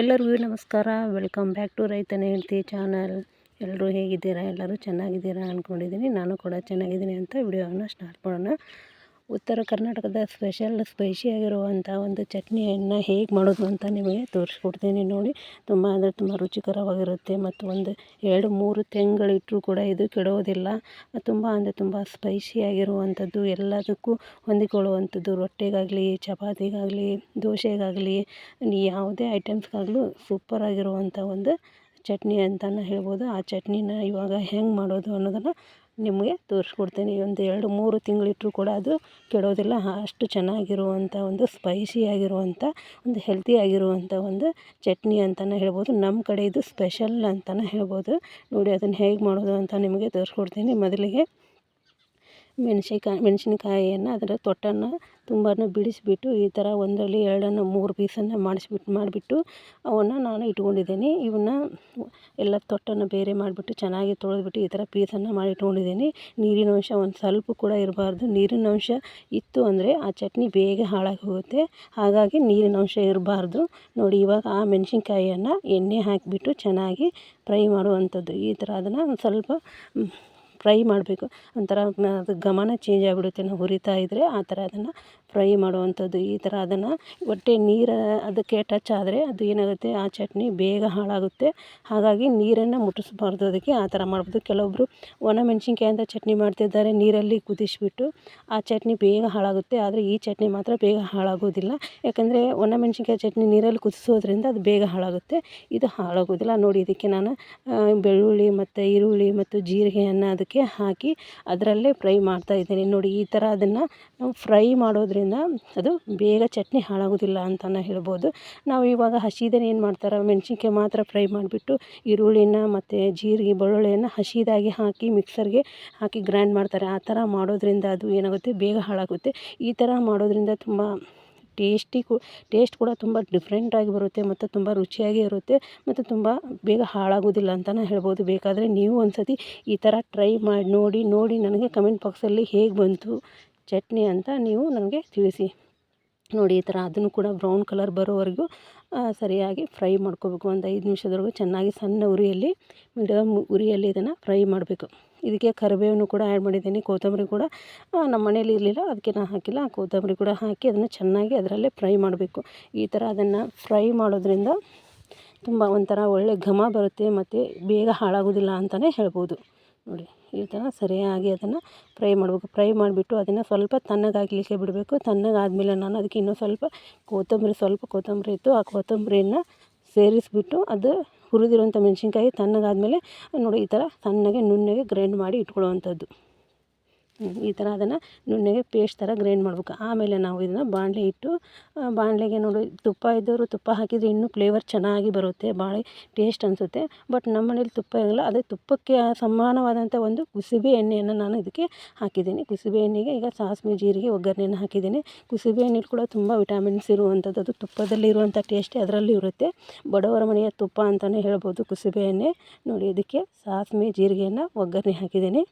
ಎಲ್ಲರಿಗೂ ನಮಸ್ಕಾರ. Welcome back to ರೈತನ ಹೇಳ್ತಿ ಚಾನಲ್ ಎಲ್ಲರೂ ಹೇಗಿದ್ದೀರಾ? ಎಲ್ಲರೂ ಚೆನ್ನಾಗಿದ್ದೀರಾ ಅಂದ್ಕೊಂಡಿದ್ದೀನಿ ನಾನು ಕೂಡ ಚೆನ್ನಾಗಿದ್ದೀನಿ ಅಂತ ವಿಡಿಯೋವನ್ನು ಸ್ಟಾರ್ಟ್ ಮಾಡೋಣ. ಉತ್ತರ ಕರ್ನಾಟಕದ ಸ್ಪೆಷಲ್ ಸ್ಪೈಸಿಯಾಗಿರುವಂಥ ಒಂದು ಚಟ್ನಿಯನ್ನು ಹೇಗೆ ಮಾಡೋದು ಅಂತ ನಿಮಗೆ ತೋರಿಸ್ಕೊಡ್ತೀನಿ ನೋಡಿ. ತುಂಬ ಅಂದರೆ ತುಂಬ ರುಚಿಕರವಾಗಿರುತ್ತೆ ಮತ್ತು ಒಂದು ಎರಡು ಮೂರು ತಿಂಗಳಿಟ್ಟರೂ ಕೂಡ ಇದು ಕೆಡೋದಿಲ್ಲ. ತುಂಬ ಅಂದರೆ ತುಂಬ ಸ್ಪೈಸಿಯಾಗಿರುವಂಥದ್ದು ಎಲ್ಲದಕ್ಕೂ ಹೊಂದಿಕೊಳ್ಳುವಂಥದ್ದು, ರೊಟ್ಟಿಗಾಗಲಿ, ಚಪಾತಿಗಾಗಲಿ, ದೋಸೆಗಾಗಲಿ ಯಾವುದೇ ಐಟಮ್ಸ್ಗಾಗಲೂ ಸೂಪರಾಗಿರುವಂಥ ಒಂದು ಚಟ್ನಿ ಅಂತಲೇ ಹೇಳ್ಬೋದು. ಆ ಚಟ್ನಿನ ಇವಾಗ ಹೆಂಗೆ ಮಾಡೋದು ಅನ್ನೋದನ್ನು ನಿಮಗೆ ತೋರಿಸ್ಕೊಡ್ತೀನಿ. ಒಂದು ಎರಡು, ಮೂರು ತಿಂಗಳಿಟ್ಟರು ಕೂಡ ಅದು ಕೆಡೋದಿಲ್ಲ. ಅಷ್ಟು ಚೆನ್ನಾಗಿರುವಂಥ ಒಂದು ಸ್ಪೈಸಿಯಾಗಿರುವಂಥ ಒಂದು ಹೆಲ್ತಿಯಾಗಿರುವಂಥ ಒಂದು ಚಟ್ನಿ ಅಂತಲೇ ಹೇಳ್ಬೋದು. ನಮ್ಮ ಕಡೆ ಇದು ಸ್ಪೆಷಲ್ ಅಂತಲೇ ಹೇಳ್ಬೋದು. ನೋಡಿ ಅದನ್ನು ಹೇಗೆ ಮಾಡೋದು ಅಂತ ನಿಮಗೆ ತೋರಿಸ್ಕೊಡ್ತೀನಿ. ಮೊದಲಿಗೆ ಮೆಣಸಿನ್ಕಾಯಿ, ಮೆಣಸಿನ್ಕಾಯಿಯನ್ನು ಅದರ ತೊಟ್ಟನ್ನು ತುಂಬಾ ಬಿಡಿಸಿಬಿಟ್ಟು ಈ ಥರ ಒಂದರಲ್ಲಿ ಎರಡನ್ನು ಮೂರು ಪೀಸನ್ನು ಮಾಡಿಸ್ಬಿಟ್ಟು ಮಾಡಿಬಿಟ್ಟು ಅವನ್ನು ನಾನು ಇಟ್ಕೊಂಡಿದ್ದೀನಿ. ಇವನ್ನ ಎಲ್ಲ ತೊಟ್ಟನ್ನು ಬೇರೆ ಮಾಡಿಬಿಟ್ಟು ಚೆನ್ನಾಗಿ ತೊಳೆದ್ಬಿಟ್ಟು ಈ ಥರ ಪೀಸನ್ನು ಮಾಡಿ ಇಟ್ಕೊಂಡಿದ್ದೀನಿ. ನೀರಿನ ಅಂಶ ಒಂದು ಸ್ವಲ್ಪ ಕೂಡ ಇರಬಾರ್ದು. ನೀರಿನ ಅಂಶ ಇತ್ತು ಅಂದರೆ ಆ ಚಟ್ನಿ ಬೇಗ ಹಾಳಾಗಿ ಹೋಗುತ್ತೆ ಹಾಗಾಗಿ ನೀರಿನ ಅಂಶ ಇರಬಾರ್ದು. ನೋಡಿ ಇವಾಗ ಆ ಮೆಣಸಿನ್ಕಾಯಿಯನ್ನು ಎಣ್ಣೆ ಹಾಕಿಬಿಟ್ಟು ಚೆನ್ನಾಗಿ ಫ್ರೈ ಮಾಡುವಂಥದ್ದು. ಈ ಥರ ಅದನ್ನು ಒಂದು ಸ್ವಲ್ಪ ಫ್ರೈ ಮಾಡಬೇಕು. ಒಂಥರ ಅದು ಘಮನ ಚೇಂಜ್ ಆಗಿಬಿಡುತ್ತೆ. ನಾವು ಹುರಿತಾ ಇದ್ದರೆ ಆ ಥರ ಅದನ್ನು ಫ್ರೈ ಮಾಡುವಂಥದ್ದು. ಈ ಥರ ಅದನ್ನು ಒಟ್ಟೆ ನೀರು ಅದಕ್ಕೆ ಟಚ್ ಆದರೆ ಅದು ಏನಾಗುತ್ತೆ? ಆ ಚಟ್ನಿ ಬೇಗ ಹಾಳಾಗುತ್ತೆ. ಹಾಗಾಗಿ ನೀರನ್ನು ಮುಟ್ಟಿಸ್ಬಾರ್ದು ಅದಕ್ಕೆ. ಆ ಥರ ಮಾಡ್ಬೋದು. ಕೆಲವೊಬ್ಬರು ಒಣ ಮೆಣಸಿನ್ಕಾಯಿಂದ ಚಟ್ನಿ ಮಾಡ್ತಿದ್ದಾರೆ. ನೀರಲ್ಲಿ ಕುದಿಸಿಬಿಟ್ಟು ಆ ಚಟ್ನಿ ಬೇಗ ಹಾಳಾಗುತ್ತೆ. ಆದರೆ ಈ ಚಟ್ನಿ ಮಾತ್ರ ಬೇಗ ಹಾಳಾಗೋದಿಲ್ಲ. ಯಾಕಂದರೆ ಒಣ ಮೆಣಸಿನ್ಕಾಯಿ ಚಟ್ನಿ ನೀರಲ್ಲಿ ಕುದಿಸೋದ್ರಿಂದ ಅದು ಬೇಗ ಹಾಳಾಗುತ್ತೆ. ಇದು ಹಾಳಾಗೋದಿಲ್ಲ. ನೋಡಿ, ಇದಕ್ಕೆ ನಾನು ಬೆಳ್ಳುಳ್ಳಿ ಮತ್ತು ಈರುಳ್ಳಿ ಮತ್ತು ಜೀರಿಗೆಯನ್ನು ಅದಕ್ಕೆ ಹಾಕಿ ಅದರಲ್ಲೇ ಫ್ರೈ ಮಾಡ್ತಾ ಇದ್ದೀನಿ. ನೋಡಿ, ಈ ಥರ ಅದನ್ನು ನಾವು ಫ್ರೈ ಮಾಡೋದ್ರಿಂದ ಅದು ಬೇಗ ಚಟ್ನಿ ಹಾಳಾಗೋದಿಲ್ಲ ಅಂತಲೇ ಹೇಳ್ಬೋದು. ನಾವು ಇವಾಗ ಹಸಿದನ್ನು ಏನು ಮಾಡ್ತಾರೆ, ಮೆಣಸಿನ್ಕಾಯಿ ಮಾತ್ರ ಫ್ರೈ ಮಾಡಿಬಿಟ್ಟು ಈರುಳ್ಳಿನ ಮತ್ತು ಜೀರಿಗೆ, ಬೆಳ್ಳುಳ್ಳಿಯನ್ನು ಹಸಿದಾಗಿ ಹಾಕಿ ಮಿಕ್ಸರ್ಗೆ ಹಾಕಿ ಗ್ರೈಂಡ್ ಮಾಡ್ತಾರೆ. ಆ ಥರ ಮಾಡೋದ್ರಿಂದ ಅದು ಏನಾಗುತ್ತೆ? ಬೇಗ ಹಾಳಾಗುತ್ತೆ. ಈ ಥರ ಮಾಡೋದ್ರಿಂದ ತುಂಬ ಟೇಸ್ಟಿ ಕು, ಟೇಸ್ಟ್ ಕೂಡ ತುಂಬ ಡಿಫ್ರೆಂಟಾಗಿ ಬರುತ್ತೆ ಮತ್ತು ತುಂಬ ರುಚಿಯಾಗಿ ಇರುತ್ತೆ ಮತ್ತು ತುಂಬ ಬೇಗ ಹಾಳಾಗೋದಿಲ್ಲ ಅಂತಲೇ ಹೇಳ್ಬೋದು. ಬೇಕಾದರೆ ನೀವು ಒಂದು ಸತಿ ಈ ಥರ ಟ್ರೈ ಮಾಡಿ ನೋಡಿ ನೋಡಿ ನನಗೆ ಕಮೆಂಟ್ ಬಾಕ್ಸಲ್ಲಿ ಹೇಗೆ ಬಂತು ಚಟ್ನಿ ಅಂತ ನೀವು ನನಗೆ ತಿಳಿಸಿ. ನೋಡಿ ಈ ಥರ ಅದನ್ನು ಕೂಡ ಬ್ರೌನ್ ಕಲರ್ ಬರೋವರೆಗೂ ಸರಿಯಾಗಿ ಫ್ರೈ ಮಾಡ್ಕೋಬೇಕು. ಒಂದು ಐದು ನಿಮಿಷದವರೆಗೂ ಚೆನ್ನಾಗಿ ಸಣ್ಣ ಉರಿಯಲ್ಲಿ, ಮೀಡಿಯಮ್ ಉರಿಯಲ್ಲಿ ಇದನ್ನು ಫ್ರೈ ಮಾಡಬೇಕು. ಇದಕ್ಕೆ ಕರಿಬೇವನ್ನು ಕೂಡ ಆ್ಯಡ್ ಮಾಡಿದ್ದೀನಿ. ಕೊತ್ತಂಬರಿ ಕೂಡ ನಮ್ಮ ಮನೇಲಿ ಇರಲಿಲ್ಲ, ಅದಕ್ಕೆ ನಾನು ಹಾಕಿಲ್ಲ. ಕೊತ್ತಂಬರಿ ಕೂಡ ಹಾಕಿ ಅದನ್ನು ಚೆನ್ನಾಗಿ ಅದರಲ್ಲೇ ಫ್ರೈ ಮಾಡಬೇಕು. ಈ ಥರ ಅದನ್ನು ಫ್ರೈ ಮಾಡೋದ್ರಿಂದ ತುಂಬ ಒಂಥರ ಒಳ್ಳೆ ಘಮ ಬರುತ್ತೆ ಮತ್ತು ಬೇಗ ಹಾಳಾಗೋದಿಲ್ಲ ಅಂತಲೇ ಹೇಳ್ಬೋದು. ನೋಡಿ, ಈ ಥರ ಸರಿಯಾಗಿ ಅದನ್ನು ಫ್ರೈ ಮಾಡಬೇಕು. ಫ್ರೈ ಮಾಡಿಬಿಟ್ಟು ಅದನ್ನು ಸ್ವಲ್ಪ ತಣ್ಣಗಾಗಲಿಕ್ಕೆ ಬಿಡಬೇಕು. ತಣ್ಣಗಾದಮೇಲೆ ನಾನು ಅದಕ್ಕೆ ಇನ್ನೂ ಸ್ವಲ್ಪ ಕೊತ್ತಂಬರಿ ಸ್ವಲ್ಪ ಕೊತ್ತಂಬರಿ ಇತ್ತು. ಆ ಕೊತ್ತಂಬರಿಯನ್ನು ಸೇರಿಸಿಬಿಟ್ಟು ಅದು ಹುರಿದಿರುವಂಥ ಮೆಣಸಿನ್ಕಾಯಿ ತಣ್ಣಗಾದಮೇಲೆ ನೋಡಿ ಈ ಥರ ಸಣ್ಣಗೆ ನುಣ್ಣಗೆ ಗ್ರೈಂಡ್ ಮಾಡಿ ಇಟ್ಕೊಳ್ಳುವಂಥದ್ದು. ಈ ಥರ ಅದನ್ನು ನುಣ್ಣಗೆ ಪೇಸ್ಟ್ ಥರ ಗ್ರೈಂಡ್ ಮಾಡ್ಬೇಕು. ಆಮೇಲೆ ನಾವು ಇದನ್ನು ಬಾಣಲೆ ಇಟ್ಟು ಬಾಣಲೆಗೆ ನೋಡಿ, ತುಪ್ಪ ಇದ್ದವರು ತುಪ್ಪ ಹಾಕಿದರೆ ಇನ್ನೂ ಫ್ಲೇವರ್ ಚೆನ್ನಾಗಿ ಬರುತ್ತೆ ಭಾಳ ಟೇಸ್ಟ್ ಅನಿಸುತ್ತೆ. ಬಟ್ ನಮ್ಮ ಮನೇಲಿ ತುಪ್ಪ ಇರೋಲ್ಲ, ಅದೇ ತುಪ್ಪಕ್ಕೆ ಸಮಾನವಾದಂಥ ಒಂದು ಕುಸುಬೆ ಎಣ್ಣೆಯನ್ನು ನಾನು ಇದಕ್ಕೆ ಹಾಕಿದ್ದೀನಿ. ಕುಸುಬೆ ಎಣ್ಣೆಗೆ ಈಗ ಸಾಸಿವೆ, ಜೀರಿಗೆ, ಒಗ್ಗರಣೆಯನ್ನು ಹಾಕಿದ್ದೀನಿ. ಕುಸುಬೆ ಎಣ್ಣೆಲಿ ಕೂಡ ತುಂಬ ವಿಟಾಮಿನ್ಸ್ ಇರುವಂಥದ್ದು ಅದು ತುಪ್ಪದಲ್ಲಿ ಟೇಸ್ಟೇ ಅದರಲ್ಲಿ ಇರುತ್ತೆ. ಬಡವರ ಮನೆಯ ತುಪ್ಪ ಅಂತಲೇ ಹೇಳ್ಬೋದು, ಕುಸುಬೆ ಎಣ್ಣೆ. ನೋಡಿ, ಇದಕ್ಕೆ ಸಾಸಿವೆ, ಜೀರಿಗೆಯನ್ನು ಒಗ್ಗರಣೆ ಹಾಕಿದ್ದೀನಿ.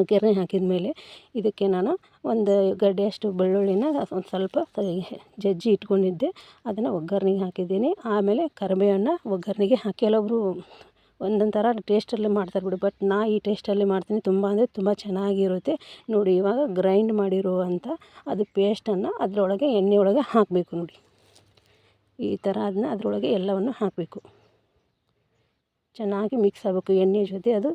ಒಗ್ಗರಣೆ ಹಾಕಿದ ಮೇಲೆ ಇದಕ್ಕೆ ನಾನು ಒಂದು ಗಡ್ಡೆಯಷ್ಟು ಬೆಳ್ಳುಳ್ಳಿನ ಒಂದು ಸ್ವಲ್ಪ ಜಜ್ಜಿ ಇಟ್ಕೊಂಡಿದ್ದೆ. ಅದನ್ನು ಒಗ್ಗರ್ಣೆಗೆ ಹಾಕಿದ್ದೀನಿ. ಆಮೇಲೆ ಕರಿಬೇವನ್ನ ಒಗ್ಗರಣೆಗೆ ಹಾಕಿ. ಕೆಲವೊಬ್ಬರು ಒಂದೊಂದು ಥರ ಟೇಸ್ಟಲ್ಲೇ ಮಾಡ್ತಾರೆ ಬಿಡಿ, ಬಟ್ ನಾ ಈ ಟೇಸ್ಟಲ್ಲಿ ಮಾಡ್ತೀನಿ. ತುಂಬ ಅಂದರೆ ತುಂಬ ಚೆನ್ನಾಗಿರುತ್ತೆ. ನೋಡಿ, ಇವಾಗ ಗ್ರೈಂಡ್ ಮಾಡಿರುವಂಥ ಅದು ಪೇಸ್ಟನ್ನು ಅದರೊಳಗೆ ಎಣ್ಣೆ ಒಳಗೆ ಹಾಕಬೇಕು ನೋಡಿ. ಈ ಥರ ಅದನ್ನ ಅದರೊಳಗೆ ಎಲ್ಲವನ್ನು ಹಾಕಬೇಕು. ಚೆನ್ನಾಗಿ ಮಿಕ್ಸ್ ಆಗಬೇಕು, ಎಣ್ಣೆ ಜೊತೆ ಅದು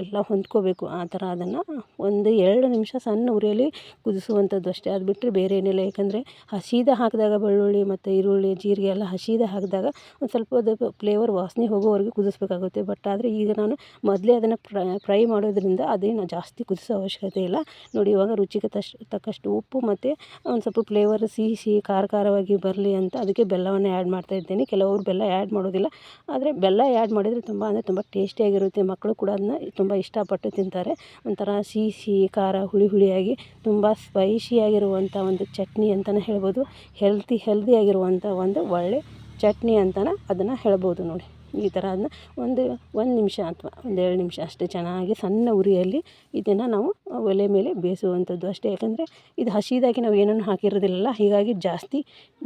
ಎಲ್ಲ ಹೊಂದ್ಕೋಬೇಕು, ಆ ಥರ ಅದನ್ನು ಒಂದು ಎರಡು ನಿಮಿಷ ಸಣ್ಣ ಉರಿಯಲ್ಲಿ ಕುದಿಸುವಂಥದ್ದು ಅಷ್ಟೇ. ಅದು ಬಿಟ್ಟರೆ ಬೇರೆ ಏನಿಲ್ಲ. ಯಾಕಂದರೆ ಹಸಿದ ಹಾಕಿದಾಗ ಬೆಳ್ಳುಳ್ಳಿ ಮತ್ತು ಈರುಳ್ಳಿ, ಜೀರಿಗೆ ಎಲ್ಲ ಹಸಿದ ಹಾಕಿದಾಗ ಒಂದು ಸ್ವಲ್ಪ ಅದು ಫ್ಲೇವರ್ ವಾಸನೆ ಹೋಗೋವರೆಗೂ ಕುದಿಸ್ಬೇಕಾಗುತ್ತೆ. ಬಟ್ ಆದರೆ ಈಗ ನಾನು ಮೊದಲೇ ಅದನ್ನು ಫ್ರೈ ಮಾಡೋದ್ರಿಂದ ಅದೇನು ಜಾಸ್ತಿ ಕುದಿಸೋ ಅವಶ್ಯಕತೆ ಇಲ್ಲ. ನೋಡಿ, ಇವಾಗ ರುಚಿಗೆ ತಕ್ಕಷ್ಟು ಉಪ್ಪು ಮತ್ತು ಒಂದು ಸ್ವಲ್ಪ ಫ್ಲೇವರ್ ಸಿಹಿ ಸಿಹಿ ಖಾರ, ಖಾರವಾಗಿ ಬರಲಿ ಅಂತ ಅದಕ್ಕೆ ಬೆಲ್ಲವನ್ನು ಆ್ಯಡ್ ಮಾಡ್ತಾಯಿದ್ದೇನೆ ಕೆಲವರು ಬೆಲ್ಲ ಆ್ಯಡ್ ಮಾಡೋದಿಲ್ಲ. ಆದರೆ ಬೆಲ್ಲ ಆ್ಯಡ್ ಮಾಡಿ ಮಾಡಿದರೆ ತುಂಬ ಅಂದರೆ ತುಂಬ ಟೇಸ್ಟಿಯಾಗಿರುತ್ತೆ. ಮಕ್ಕಳು ಕೂಡ ಅದನ್ನ ತುಂಬ ಇಷ್ಟಪಟ್ಟು ತಿಂತಾರೆ. ಒಂಥರ ಸಿಹಿ ಸಿಹಿ ಖಾರ ಹುಳಿ ಹುಳಿಯಾಗಿ ತುಂಬ ಸ್ಪೈಸಿಯಾಗಿರುವಂಥ ಒಂದು ಚಟ್ನಿ ಅಂತಲೇ ಹೇಳ್ಬೋದು. ಹೆಲ್ತಿ ಹೆಲ್ದಿಯಾಗಿರುವಂಥ ಒಂದು ಒಳ್ಳೆ ಚಟ್ನಿ ಅಂತಲೇ ಅದನ್ನು ಹೇಳ್ಬೋದು ನೋಡಿ. ಈ ಥರ ಅದನ್ನ ಒಂದು ಒಂದು ನಿಮಿಷ ಅಥವಾ ಒಂದು ಎರಡು ನಿಮಿಷ ಅಷ್ಟೇ ಚೆನ್ನಾಗಿ ಸಣ್ಣ ಉರಿಯಲ್ಲಿ ಇದನ್ನು ನಾವು ಒಲೆ ಮೇಲೆ ಬೇಯಿಸುವಂಥದ್ದು ಅಷ್ಟೇ. ಯಾಕಂದರೆ ಇದು ಹಸಿದಾಗಿ ನಾವು ಏನನ್ನು ಹಾಕಿರೋದಿಲ್ಲ ಹೀಗಾಗಿ ಜಾಸ್ತಿ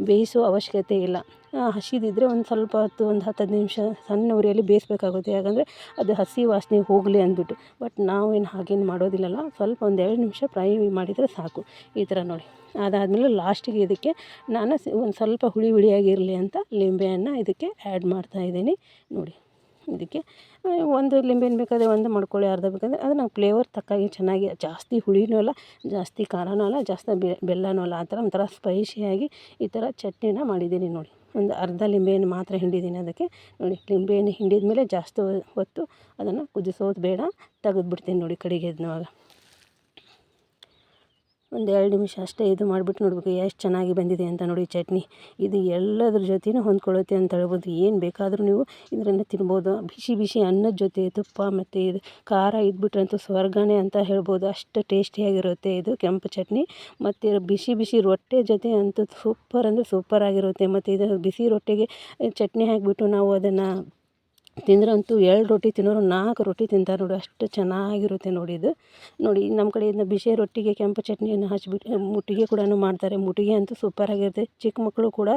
ಬೇಯಿಸುವ ಅವಶ್ಯಕತೆ ಇಲ್ಲ. ಹಸಿದಿದ್ದರೆ ಒಂದು ಸ್ವಲ್ಪ ಹೊತ್ತು, ಒಂದು ಹತ್ತು ಹದಿನೈದು ನಿಮಿಷ ಸಣ್ಣ ಉರಿಯಲ್ಲಿ ಬೇಯಿಸಬೇಕಾಗುತ್ತೆ. ಯಾಕಂದರೆ ಅದು ಹಸಿ ವಾಸನೆ ಹೋಗಲಿ ಅಂದ್ಬಿಟ್ಟು. ಬಟ್ ನಾವೇನು ಹಾಗೇನು ಮಾಡೋದಿಲ್ಲಲ್ಲ, ಸ್ವಲ್ಪ ಒಂದು ಎರಡು ನಿಮಿಷ ಫ್ರೈ ಮಾಡಿದರೆ ಸಾಕು. ಈ ಥರ ನೋಡಿ. ಅದಾದಮೇಲೆ ಲಾಸ್ಟಿಗೆ ಇದಕ್ಕೆ ನಾನು ಒಂದು ಸ್ವಲ್ಪ ಹುಳಿ ಹುಳಿಯಾಗಿರಲಿ ಅಂತ ಲಿಂಬೆಯನ್ನು ಇದಕ್ಕೆ ಆ್ಯಡ್ ಮಾಡ್ತಾಯಿದ್ದೀನಿ ನೋಡಿ. ಇದಕ್ಕೆ ಒಂದು ಲಿಂಬೆಹಣ್ಣು ಬೇಕಾದರೆ ಒಂದು, ಮಾಡ್ಕೊಳ್ಳಿ ಅರ್ಧ ಬೇಕಾದರೆ, ಅದು ಫ್ಲೇವರ್ ತಕ್ಕಾಗೆ ಚೆನ್ನಾಗಿ, ಜಾಸ್ತಿ ಹುಳಿನೂ ಅಲ್ಲ, ಜಾಸ್ತಿ ಖಾರನೂ ಅಲ್ಲ, ಜಾಸ್ತಿ ಬೆಲ್ಲನೂ ಅಲ್ಲ, ಆ ಥರ ಒಂಥರ ಸ್ಪೈಸಿಯಾಗಿ ಈ ಥರ ಚಟ್ನಿನ ಮಾಡಿದ್ದೀನಿ ನೋಡಿ. ಒಂದು ಅರ್ಧ ಲಿಂಬೆಹಣ್ಣು ಮಾತ್ರ ಹಿಂಡಿದ್ದೀನಿ ಅದಕ್ಕೆ, ನೋಡಿ ಲಿಂಬೆಹಣ್ಣು ಹಿಂಡಿದ ಮೇಲೆ ಜಾಸ್ತಿ ಹೊತ್ತು ಅದನ್ನು ಕುದಿಸೋದು ಬೇಡ, ತೆಗೆದ್ಬಿಡ್ತೀನಿ ನೋಡಿ ಕಡೆಗೆ ಒಂದು ಎರಡು ನಿಮಿಷ ಅಷ್ಟೇ ಇದು ಮಾಡಿಬಿಟ್ಟು ನೋಡಬೇಕು ಎಷ್ಟು ಚೆನ್ನಾಗಿ ಬಂದಿದೆ ಅಂತ ನೋಡಿ ಚಟ್ನಿ. ಇದು ಎಲ್ಲದ್ರ ಜೊತೆನೂ ಹೊಂದ್ಕೊಳ್ಳುತ್ತೆ ಅಂತ ಹೇಳ್ಬೋದು. ಏನು ಬೇಕಾದರೂ ನೀವು ಇದರಿಂದ ತಿನ್ಬೋದು. ಬಿಸಿ ಬಿಸಿ ಅನ್ನದ ಜೊತೆ ತುಪ್ಪ ಮತ್ತು ಇದು ಖಾರ ಇದ್ಬಿಟ್ರಂತೂ ಸ್ವರ್ಗನೇ ಅಂತ ಹೇಳ್ಬೋದು. ಅಷ್ಟು ಟೇಸ್ಟಿಯಾಗಿರುತ್ತೆ ಇದು ಕೆಂಪು ಚಟ್ನಿ. ಮತ್ತು ಬಿಸಿ ಬಿಸಿ ರೊಟ್ಟೆ ಜೊತೆ ಅಂತೂ ಸೂಪರ್ ಅಂದರೆ ಸೂಪರ್ ಆಗಿರುತ್ತೆ. ಮತ್ತು ಇದು ಬಿಸಿ ರೊಟ್ಟಿಗೆ ಚಟ್ನಿ ಹಾಕಿಬಿಟ್ಟು ನಾವು ಅದನ್ನು ತಿಂದ್ರಂತೂ ಎರಡು ರೊಟ್ಟಿ ತಿನ್ನೋರು, ನಾಲ್ಕು ರೊಟ್ಟಿ ತಿಂತಾರೆ ನೋಡಿ, ಅಷ್ಟು ಚೆನ್ನಾಗಿರುತ್ತೆ ನೋಡಿ ಇದು. ನೋಡಿ, ನಮ್ಮ ಕಡೆಯಿಂದ ಬಿಸಿ ರೊಟ್ಟಿಗೆ, ಕೆಂಪು ಚಟ್ನಿಯನ್ನು ಹಚ್ಬಿಟ್ಟು ಮುಟ್ಟಿಗೆ ಕೂಡ ಮಾಡ್ತಾರೆ. ಮುಟ್ಟಿಗೆ ಅಂತೂ ಸೂಪರಾಗಿರುತ್ತೆ. ಚಿಕ್ಕ ಮಕ್ಕಳು ಕೂಡ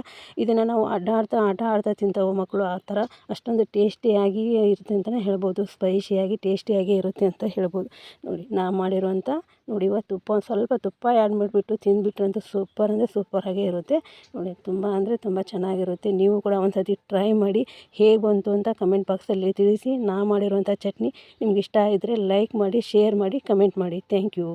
ಇದನ್ನು ನಾವು ಅಡ್ಡಾಡ್ತಾ, ಆಟ ಆಡ್ತಾ ತಿಂತಾವೆ ಮಕ್ಕಳು. ಆ ಥರ ಅಷ್ಟೊಂದು ಟೇಸ್ಟಿಯಾಗಿ ಇರುತ್ತೆ ಅಂತಲೇ ಹೇಳ್ಬೋದು. ಸ್ಪೈಸಿಯಾಗಿ ಟೇಸ್ಟಿಯಾಗಿ ಇರುತ್ತೆ ಅಂತ ಹೇಳ್ಬೋದು. ನೋಡಿ, ನಾ ಮಾಡಿರುವಂಥ ನೋಡಿ ಇವತ್ತು ತುಪ್ಪ ಒಂದು ಸ್ವಲ್ಪ ತುಪ್ಪ ಆ್ಯಡ್ ಮಾಡಿಬಿಟ್ಟು ತಿಂದುಬಿಟ್ರಂತೂ ಸೂಪರ್ ಅಂದರೆ ಸೂಪರಾಗೇ ಇರುತ್ತೆ. ನೋಡಿ ತುಂಬ ಅಂದರೆ ತುಂಬ ಚೆನ್ನಾಗಿರುತ್ತೆ. ನೀವು ಕೂಡ ಒಂದು ಸರ್ತಿ ಟ್ರೈ ಮಾಡಿ ಹೇಗೆ ಬಂತು ಅಂತ ಕಮೆಂಟ್ ಬಾಕ್ಸಲ್ಲಿ ತಿಳಿಸಿ. ನಾ ಮಾಡಿರುವಂಥ ಚಟ್ನಿ ನಿಮ್ಗೆ ಇಷ್ಟ ಇದ್ದರೆ ಲೈಕ್ ಮಾಡಿ ಶೇರ್ ಮಾಡಿ ಕಮೆಂಟ್ ಮಾಡಿ. Thank you